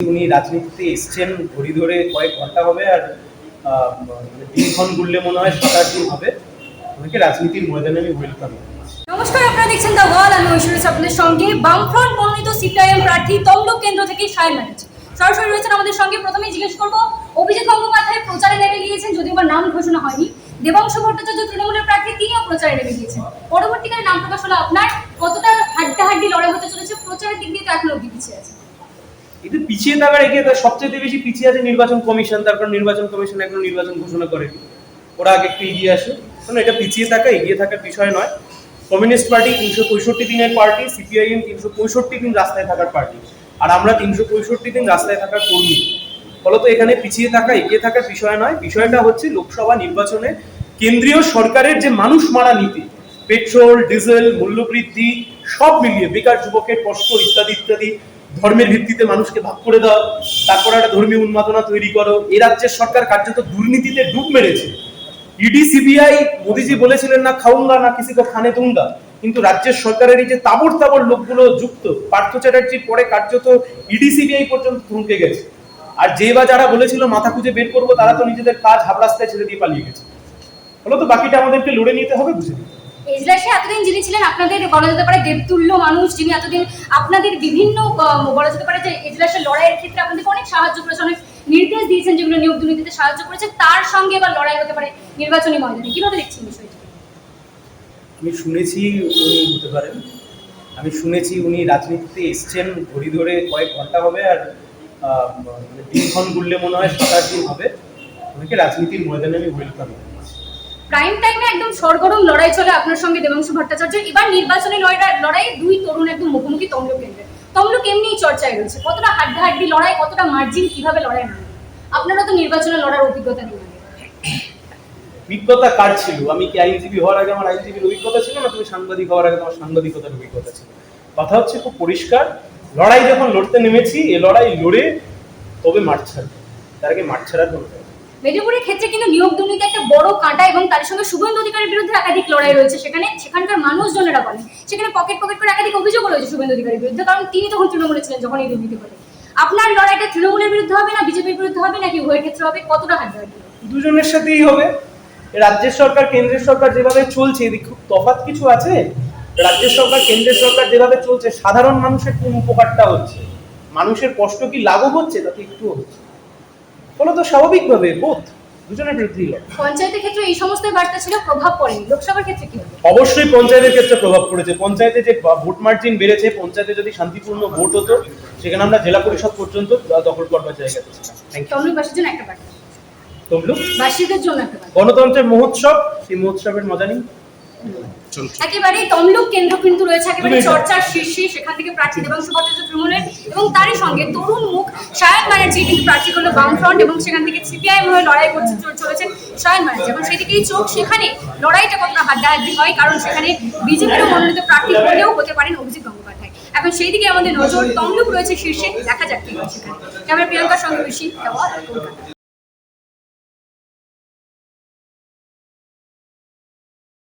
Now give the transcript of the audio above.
উনি রাজনীতিতে এসছেন ঘড়ি ধরে কয়েক ঘণ্টা হবে আর মানে দিনক্ষণ ঘুরলে মনে হয় সাত আট দিন হবে। ওনাকে রাজনীতির ময়দানে আমি ওয়েলকাম নমস্কার, আপনারা দেখছেন দ্য ওয়াল আমি ঐশ্বরী সঙ্গে। বামফ্রন্ট মনোনীত সিপিআইএম প্রার্থী তমলুক কেন্দ্র থেকে ম্যানেজ সরাসরি রয়েছেন আমাদের সঙ্গে, প্রথমেই জিজ্ঞেস করব, অভিজিৎ গঙ্গোপাধ্যায় প্রচারে নেমে গিয়েছেন, যদিও বা নাম ঘোষণা হয়নি। দেবাংশু ভট্টাচার্য তৃণমূলের প্রার্থী, তিনিও প্রচারে নেমে গিয়েছেন। পরবর্তীকালে নাম প্রকাশ হলো আপনার। কতটা হাড্ডাহাড্ডি লড়াই হতে চলেছে, প্রচারের দিক দিয়ে তো এখন কিন্তু পিছিয়ে থাকার এগিয়ে সবচেয়ে বেশি পিছিয়ে আছে নির্বাচন কমিশন তারপর নির্বাচন কমিশন এখন নির্বাচন ঘোষণা করেনি। ওরা আগে একটু এগিয়ে আসে। কারণ এটা পিছিয়ে থাকা, এগিয়ে থাকার বিষয় নয়। কমিউনিস্ট পার্টি তিনশো পঁয়ষট্টি দিনের পার্টি, সিপিআইএম তিনশো পঁয়ষট্টি দিন রাস্তায় থাকার পার্টি। আর আমরা তিনশো পঁয়ষট্টি দিন রাস্তায় থাকার কর্মী। ফলত এখানে পিছিয়ে থাকা, এগিয়ে থাকার বিষয় নয়। বিষয়টা হচ্ছে লোকসভা নির্বাচনে কেন্দ্রীয় সরকারের যে মানুষ মারা নীতি, পেট্রোল, ডিজেল, মূল্যবৃদ্ধি, সব মিলিয়ে বেকার যুবকের কষ্ট ইত্যাদি ইত্যাদি ধর্মের ভিত্তিতে মানুষকে ভাগ করে দাও, তারপর একটা ধর্মীয় উন্মাদনা তৈরি করো। এ রাজ্যের সরকার কার্যত দুর্নীতিতে ডুব মেরেছে। ইডি সিবিআই মোদিজি বলেছিলেন না, খাউঙ্গা না কিসি খানে দুঙ্গা। কিন্তু রাজ্যের সরকারের এই যে তাবড় তাবড় লোকগুলো যুক্ত, পার্থ চ্যাটার্জির পরে কার্যত ইডি সিবিআই পর্যন্ত থমকে গেছে। আর যে বা যারা বলেছিল মাথা খুঁজে বের করব, তারা তো নিজেদের কাজ হাফ রাস্তায় ছেড়ে দিয়ে পালিয়ে গেছে। ফলে তো বাকিটা আমাদেরকে লড়ে নিতে হবে, বুঝে নিতে। এজলাসে এতদিন যিনি ছিলেন আপনাদের বলা যেতে পারে দেবতুল্য মানুষ, যিনি এতদিন আপনাদের বিভিন্ন বলা যেতে পারে যে এজলাসের লড়াইয়ের ক্ষেত্রে আপনাদেরকে অনেক সাহায্য করেছে, অনেক নির্দেশ দিয়েছেন যেগুলো নিয়োগ দুর্নীতিতে সাহায্য করেছে। তার সঙ্গে এবার লড়াই হতে পারে নির্বাচনী ময়দানে। কীভাবে দেখছেন বিষয়টা? আমি শুনেছি উনি, হতে পারেন আমি শুনেছি উনি রাজনীতিতে এসছেন, ঘড়ি ধরে কয়েক ঘণ্টা হবে আর মানে দিনক্ষণ ঘুরলে মনে হয় সাত আট দিন হবে। ওনাকে রাজনীতির ময়দানে আমি ওয়েলকাম প্রাইম টাইমে একদম সরগরম লড়াই চলে আপনার সঙ্গে দেবাংশু ভট্টাচার্য। এবার নির্বাচনী লড়াই লড়াই দুই তরুণ একদম মুখোমুখি তমলুক কেন্দ্রে। তমলুক এমনিই চর্চায় রয়েছে। কতটা হাড্ডাহাড্ডি লড়াই, কতটা মার্জিন, কীভাবে লড়াই নামবে? আপনারা তো নির্বাচনে লড়ার অভিজ্ঞতা নেই। অভিজ্ঞতা কার ছিল? আমি কি আইনজীবী হওয়ার আগে আমার আইনজীবীর অভিজ্ঞতা ছিল না তুমি সাংবাদিক হওয়ার আগে তোমার সাংবাদিকতার অভিজ্ঞতা ছিল? কথা হচ্ছে খুব পরিষ্কার। লড়াই যখন লড়তে নেমেছি, এ লড়াই লড়ে তবে মাঠ ছাড়বে। তার আগে মাঠ ছাড়ার কোনো। মেদিনীপুরের ক্ষেত্রে কিন্তু নিয়োগ দুর্নীতি একটা বড় কাঁটা এবং তার সঙ্গে শুভেন্দু অধিকারের বিরুদ্ধে একাধিক লড়াই রয়েছে। সেখানে সেখানকার মানুষজনেরা বলেন, সেখানে পকেট পকেট করে একাধিক অভিযোগ রয়েছে শুভেন্দু অধিকারীর বিরুদ্ধে, কারণ তিনি তখন তৃণমূলে ছিলেন যখন এই দুর্নীতি করে আপনার লড়াইটা তৃণমূলের বিরুদ্ধে হবে না বিজেপির বিরুদ্ধে হবে নাকি উভয়ের ক্ষেত্রে হবে? কতটা হাড্ডাহাড্ডি দুজনের সাথেই হবে। রাজ্যের সরকার, কেন্দ্রের সরকার যেভাবে চলছে, এদিকে খুব তফাৎ কিছু আছে। রাজ্যের সরকার, কেন্দ্রের সরকার যেভাবে চলছে, সাধারণ মানুষের কোন উপকারটা হচ্ছে? মানুষের কষ্ট কি লাঘব হচ্ছে তাতে একটু হচ্ছে? ফলে তো স্বাভাবিকভাবে বোধ দুজনের বিরুদ্ধেই লড়াই। পঞ্চায়েতের ক্ষেত্রে এই সমস্ত বার্তা ছিল প্রভাব পড়েনি। লোকসভার ক্ষেত্রে কি হবে অবশ্যই পঞ্চায়েতের ক্ষেত্রে প্রভাব পড়েছে। পঞ্চায়েতে যে ভোট মার্জিন বেড়েছে পঞ্চায়েতে যদি শান্তিপূর্ণ ভোট হতো সেখানে আমরা জেলা পরিষদ পর্যন্ত দখল করবার জায়গা ছিলাম থ্যাংক ইউ তমলুকবাসীর জন্য একটা বার্তা। তমলুক? বাসীদের জন্য একটা গণতন্ত্রের মহোৎসব সেই মহোৎসবের মজা নিন। একেবারে তমলুক কেন্দ্র কিন্তু রয়েছে একেবারে চর্চার শীর্ষে সেখান থেকে প্রার্থী দেবাংশু ভট্টাচার্য তৃণমূলের এবং তারই সঙ্গে তরুণ মুখ সায়ন ব্যানার্জি কিন্তু প্রার্থী করল বামফ্রন্ট এবং সেখান থেকে সিপিআইএম হয়ে লড়াই করছে চল- চলেছেন সায়ন ব্যানার্জি। এবং সেদিকেই চোখ সেখানে লড়াইটা কতটা হাড্ডাহাড্ডি হয় কারণ সেখানে বিজেপিরও মনোনীত প্রার্থী হলেও হতে পারেন অভিজিৎ গঙ্গোপাধ্যায়। এখন সেই দিকে আমাদের নজর তমলুক রয়েছে শীর্ষে দেখা যাক কি হয় সেখানে। ক্যামেরা প্রিয়াঙ্কার সঙ্গে বেশি কলকাতা।